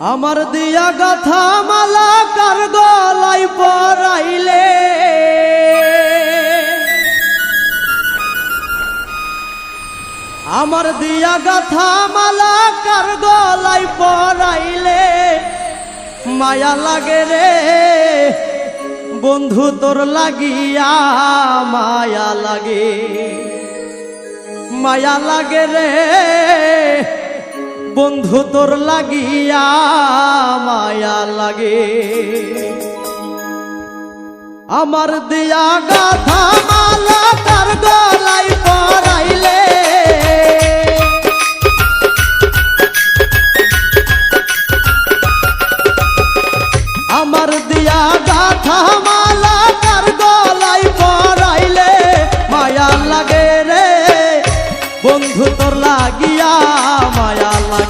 আমার দিয়া গাথা মালা কার গলাই পরাইলে? আমার দিয়া গাথা মালা কার গলাই পরাইলে? মায়া লাগে রে, বন্ধু তোর লাগিয়া মায়া লাগে। মায়া লাগে রে বন্ধু তোর লাগিয়া মায়া লাগে। আমার দিয়া গাথা মালা কার গলাই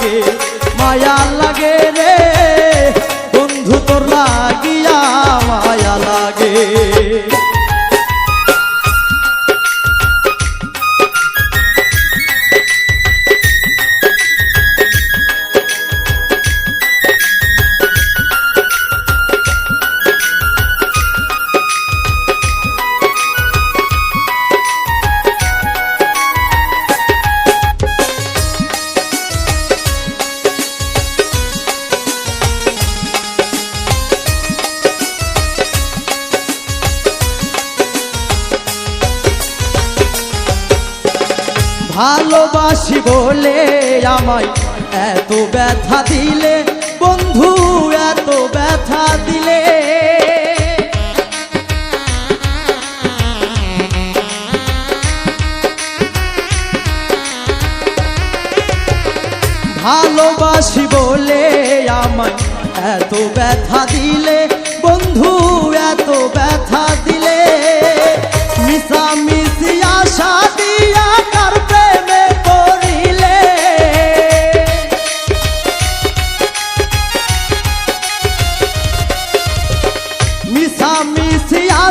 লাগে মায়া লাগে রে। বন্ধু তোর লাগিয়া ভালোবাসি বলে আমায় এত ব্যথা দিলে, বন্ধু, এত ব্যথা দিলে। ভালোবাসি বলে আমায় এত ব্যথা দিলে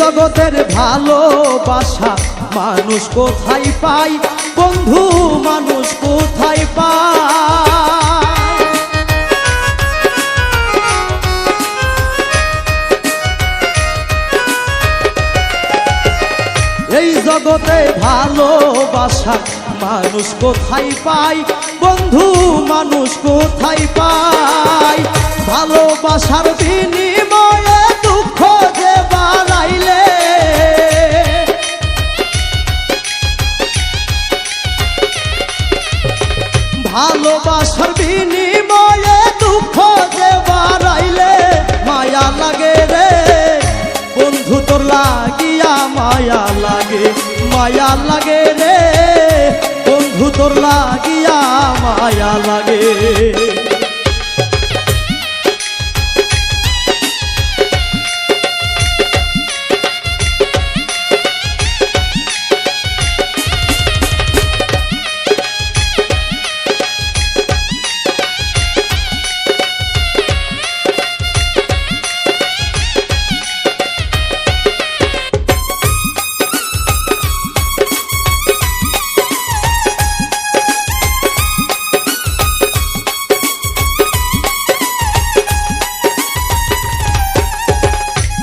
জগতের ভালোবাসা, মানুষ কোথায় পাই বন্ধু, মানুষ কোথায় পায়? এই জগতে ভালোবাসা, মানুষ কোথায় পাই বন্ধু, মানুষ কোথায় পাই ভালোবাসার বিনিময়ে মায়া লাগে রে। বন্ধু তোর লাগিয়া মায়া লাগে।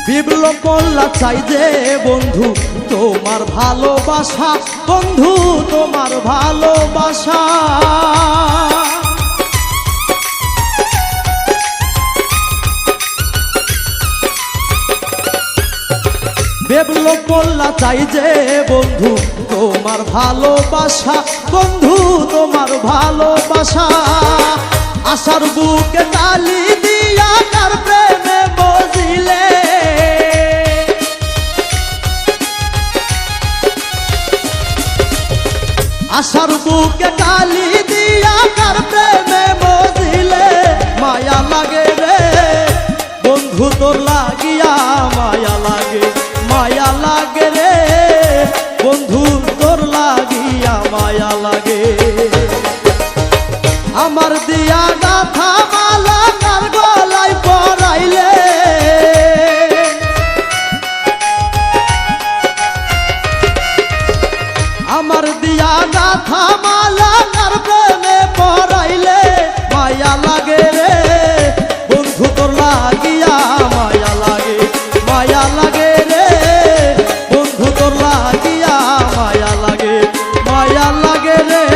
বিপ্লব কল্লা চাই যে বন্ধু, তোমার ভালোবাসা। বন্ধু, তোমার ভালোবাসা। বেবলো কল্লা চাই যে বন্ধু, তোমার ভালোবাসা। বন্ধু, তোমার ভালোবাসা। আশার বুকে তালি আশার বুকে কালি দিয়া কার প্রেমে মজিলে। মায়া লাগে রে। বন্ধু তোর লাগে রে